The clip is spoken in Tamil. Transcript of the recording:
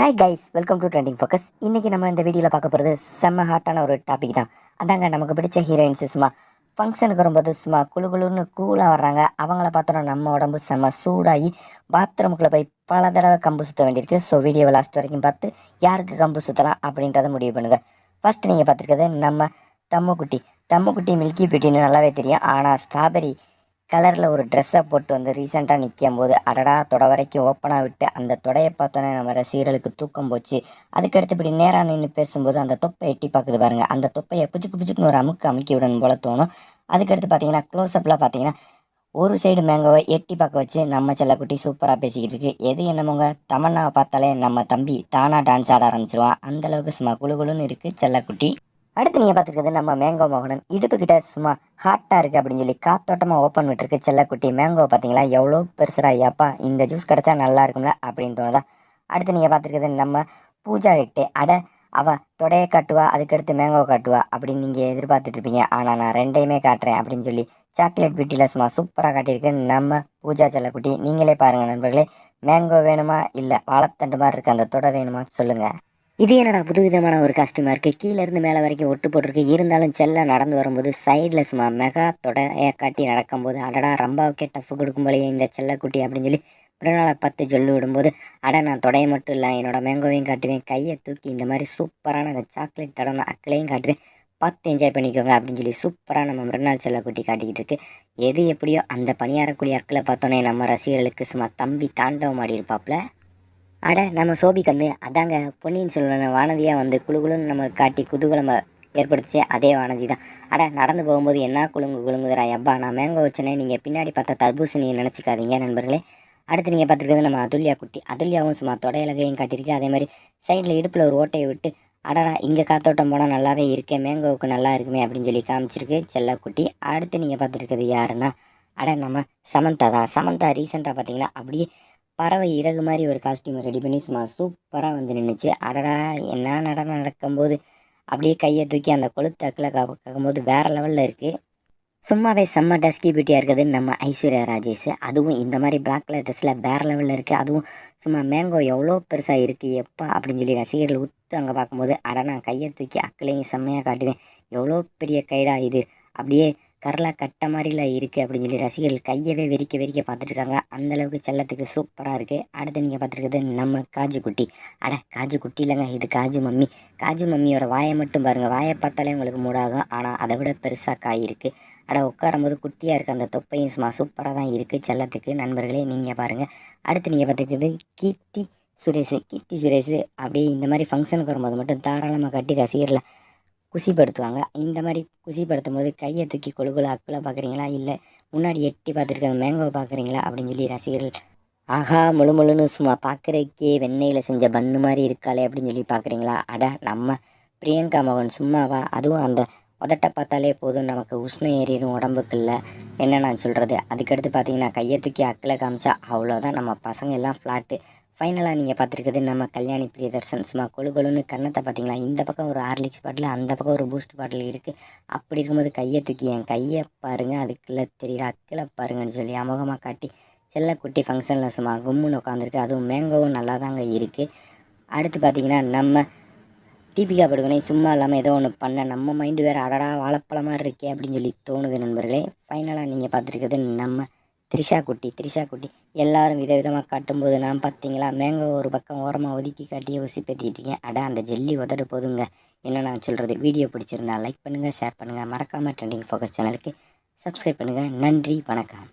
Hi guys welcome to trending focus இன்றைக்கி நம்ம இந்த வீடியோவில் பார்க்க போகிறது செம்ம ஹாட்டான ஒரு டாபிக் தான். அதாங்க நமக்கு பிடிச்ச ஹீரோயின்ஸு சும்மா ஃபங்க்ஷனுக்கு வரும்போது சும்மா குளு குளுன்னு கூலாக வர்றாங்க. அவங்கள பார்த்தோன்னா நம்ம உடம்பு செம்ம சூடாகி பாத்ரூமுக்குள்ளே போய் பல தடவை கம்பு சுற்ற வேண்டியிருக்கு. ஸோ வீடியோவை லாஸ்ட் வரைக்கும் பார்த்து யாருக்கு கம்பு சுற்றலாம் அப்படின்றத முடிவு பண்ணுங்கள் ஃபஸ்ட்டு நீங்கள் பார்த்துருக்கிறது நம்ம தம்முக்குட்டி. தம்முக்குட்டி மில்கி பியூட்டின்னு நல்லாவே தெரியும். ஆனால் ஸ்ட்ராபெரி கலரில் ஒரு ட்ரெஸ்ஸை போட்டு வந்து ரீசெண்டாக நிற்கும் போது அடடா தொட வரைக்கும் ஓப்பனாக விட்டு அந்த தொடையை பார்த்தோன்னே நம்ம ரசிகர்களுக்கு தூக்கம் போச்சு. அதுக்கடுத்து இப்படி நேராக நின்று பேசும்போது அந்த தொப்பை எட்டி பார்க்குது பாருங்கள் அந்த தொப்பையை புச்சுக்கு புச்சுக்குன்னு ஒரு அமுக்கு அமுக்கி விடணும் போல தோணும். அதுக்கடுத்து பார்த்தீங்கன்னா க்ளோஸ்அப்பில் பார்த்தீங்கன்னா ஒரு சைடு மேங்கோவை எட்டி பார்க்க வச்சு நம்ம செல்லக்குட்டி சூப்பராக பேசிக்கிட்டு இருக்கு. எது என்னமோங்க தமன்னாவை பார்த்தாலே நம்ம தம்பி தானாக டான்ஸ் ஆட ஆரம்பிச்சிருவான். அந்தளவுக்கு சும்மா குளு குளுன்னு இருக்குது செல்லக்குட்டி. அடுத்து நீங்கள் பார்த்துருக்கிறது நம்ம மேங்கோ மோகனன். இடுப்பு கிட்ட சும்மா ஹாட்டாக இருக்குது அப்படின்னு சொல்லி காத்தோட்டமாக ஓப்பன் விட்டுருக்கு செல்லக்குட்டி. மேங்கோ பார்த்தீங்களா? எவ்வளோ பெருசுரா ஐயாப்பா இந்த ஜூஸ் கிடச்சா நல்லா இருக்கும்ல அப்படின்னு தோணுதா? அடுத்து நீங்கள் பார்த்துருக்கிறது நம்ம பூஜா ஹெக்டே அட அவ தொடையை காட்டுவா அதுக்கடுத்து மேங்கோ காட்டுவா அப்படின்னு நீங்கள் எதிர்பார்த்துட்டு இருப்பீங்க. ஆனால் நான் ரெண்டையுமே காட்டுறேன் அப்படின்னு சொல்லி சாக்லேட் பியூட்டியில் சும்மா சூப்பராக காட்டியிருக்கு நம்ம பூஜா செல்லக்குட்டி. நீங்களே பாருங்கள் நண்பர்களே மேங்கோ வேணுமா? இல்லை வாழைத்தண்டு மாதிரி இருக்க அந்த தொடை வேணுமா? சொல்லுங்கள் இது என்னடா புதுவிதமான ஒரு காஸ்டியூமாக இருக்குது கீழேருந்து மேலே வரைக்கும் ஒட்டு போட்டிருக்கு. இருந்தாலும் செல்ல நடந்து வரும்போது சைடில் சும்மா மெகா தொடையை காட்டி நடக்கும்போது அடடா ரம்பாவுக்கே டஃப் கொடுக்கும் போலயே இந்த செல்லக்குட்டி அப்படின்னு சொல்லி பிறநாளை பத்து சொல்லி விடும்போது அட நான் தொடையை மட்டும் இல்லை என்னோட மேங்கோவையும் காட்டுவேன் கையை தூக்கி இந்த மாதிரி சூப்பரான அந்த சாக்லேட் தடவை அக்களையும் காட்டுவேன். பார்த்து என்ஜாய் பண்ணிக்கோங்க அப்படின்னு சொல்லி சூப்பராக நம்ம மறுநாள் செல்லக்குட்டி காட்டிக்கிட்டு இருக்கு. எது எப்படியோ அந்த பணியாரக்கூடிய அக்களை பார்த்தோன்னே நம்ம ரசிகர்களுக்கு சும்மா தம்பி தாண்டவம் ஆடி இருப்பாப்ல அட நம்ம சோபி கண்ணு அதாங்க பொன்னியின் செல்வன் வானதியாக வந்து குழுகுலுன்னு நம்ம காட்டி குதூகலமாக ஏற்படுத்திச்சு அதே வானதி தான். அட நடந்து போகும்போது என்ன குலுங்கு குழுங்குதுரா எப்பா நான் மேங்கோ வச்சுனே நீங்கள் பின்னாடி பார்த்த தர்பூசணியை நினச்சிக்காதீங்க நண்பர்களே. அடுத்து நீங்கள் பார்த்துருக்கிறது நம்ம அதுல்யா குட்டி. அதுல்யாவும் சும்மா தொடையிலகையும் காட்டியிருக்கு அதே மாதிரி சைடில் இடுப்பில் ஒரு ஓட்டையை விட்டு அடடா இங்கே காத்தோட்டம் போனால் நல்லாவே இருக்கேன் மேங்கோவுக்கு நல்லா இருக்குமே அப்படின்னு சொல்லி காமிச்சிருக்கு செல்லக்குட்டி அடுத்து நீங்கள் பார்த்துருக்கிறது யாருன்னா அட நம்ம சமந்தா தான். சமந்தா ரீசெண்டாக பார்த்தீங்கன்னா அப்படியே பறவை இறகு மாதிரி ஒரு காஸ்டியூமை ரெடி பண்ணி சும்மா சூப்பராக வந்து நின்றுச்சு அடடா என்ன நடனம் நடக்கும்போது? அப்படியே கையை தூக்கி அந்த கொளுத்து அக்கில் காக்கும்போது வேறு லெவலில் இருக்குது சும்மாவே செம்ம டஸ்கி பியூட்டியாக இருக்குது நம்ம ஐஸ்வர்யா ராஜேஷ். அதுவும் இந்த மாதிரி பிளாக் கலர் ட்ரெஸ்ஸில் வேறு லெவலில் இருக்குது அதுவும் சும்மா மேங்கோ எவ்வளோ பெருசாக இருக்குது எப்பா? அப்படின்னு சொல்லி ரசிகர்கள் உத்து அங்கே பார்க்கும்போது அட நான் கையை தூக்கி அக்களையும் செம்மையாக காட்டுவேன். எவ்வளோ பெரிய கைடா இது? அப்படியே கரலா கட்ட மாதிரில இருக்குது அப்படின்னு சொல்லி ரசிகர்கள் கையவே வெறிக்க வெறிக்க பார்த்துட்டு இருக்காங்க அந்தளவுக்கு செல்லத்துக்கு சூப்பராக இருக்குது அடுத்து நீங்கள் பார்த்துருக்குது நம்ம காஜு குட்டி அட காஜு குட்டி இல்லைங்க இது காஜு மம்மி. காஜு மம்மியோட வாயை மட்டும் பாருங்கள் வாயை பார்த்தாலே உங்களுக்கு மூடாகும். ஆனால் அதை விட பெருசாக காய் இருக்குது அட உட்காரும்போது குட்டியாக இருக்குது அந்த தொப்பையும் சும்மா சூப்பராக தான் இருக்குது செல்லத்துக்கு. நண்பர்களே நீங்கள் பாருங்கள் அடுத்து நீங்கள் பார்த்துக்கிறது கீர்த்தி சுரேஷ். கீர்த்தி சுரேஷ் அப்படியே இந்த மாதிரி ஃபங்க்ஷனுக்கு வரும்போது மட்டும் தாராளமாக கட்டி ரசிகரில் குசிப்படுத்துவாங்க. இந்த மாதிரி குசிப்படுத்தும் போது கையை தூக்கி கொழுகுல அக்குல பார்க்குறீங்களா? இல்லை முன்னாடி எட்டி பார்த்துருக்க மேங்கோவை பார்க்குறீங்களா? அப்படின்னு சொல்லி ரசிகர்கள் ஆஹா முழு முழுன்னு சும்மா பார்க்குறக்கே வெண்ணெயில் செஞ்ச பண்ணு மாதிரி இருக்காளே அப்படின்னு சொல்லி பார்க்குறீங்களா? அட நம்ம பிரியங்கா மகன் சும்மாவா? அதுவும் அந்த உதட்ட பார்த்தாலே போதும். நமக்கு உஷ்ணம் ஏறிடும் உடம்புக்குள்ள. என்ன நான் சொல்கிறது அதுக்கடுத்து பார்த்தீங்கன்னா கையை தூக்கி அக்கில் காமிச்சா அவ்வளோதான் நம்ம பசங்க எல்லாம் ஃப்ளாட்டு ஃபைனலாக நீங்கள் பார்த்துருக்குது நம்ம கல்யாணி பிரியதர்சன் சும்மா கொழு கொழுன்னு கண்ணத்தை பார்த்தீங்களா? இந்த பக்கம் ஒரு ஹார்லிக்ஸ் பாட்டில் அந்த பக்கம் ஒரு பூஸ்ட் பாட்டில் இருக்குது அப்படி இருக்கும்போது கையை தூக்கி என் கையை பாருங்கள் அதுக்குள்ளே தெரியல அக்கில் பாருங்கன்னு சொல்லி அமோகமாக காட்டி செல்லக்குட்டி ஃபங்க்ஷனில் சும்மா கும்முன்னு உட்காந்துருக்கு அதுவும் மேங்கோவும் நல்லா தாங்க இருக்குது அடுத்து பார்த்தீங்கன்னா நம்ம தீபிகா படுகொனை சும்மா இல்லாமல் ஏதோ ஒன்று பண்ண நம்ம மைண்டு வேறு அடடா வாழைப்பழமாக இருக்கே அப்படின்னு சொல்லி தோணுது நண்பர்களே. ஃபைனலாக நீங்கள் பார்த்துருக்குது நம்ம த்ரிஷா குட்டி த்ரிஷா குட்டி எல்லாரும் விதவிதமாக காட்டும்போது நான் பார்த்தீங்களா மேங்கோ ஒரு பக்கம் ஓரமாக ஒதுக்கி காட்டியே உசி பேத்திக்கிட்டீங்க அந்த ஜெல்லி உதடு போதுங்க. என்ன நான் சொல்கிறது வீடியோ பிடிச்சிருந்தா லைக் பண்ணுங்கள் ஷேர் பண்ணுங்கள் மறக்காமல் ட்ரெண்டிங் ஃபோக்கஸ் சேனலுக்கு சப்ஸ்கிரைப் பண்ணுங்கள் நன்றி வணக்கம்.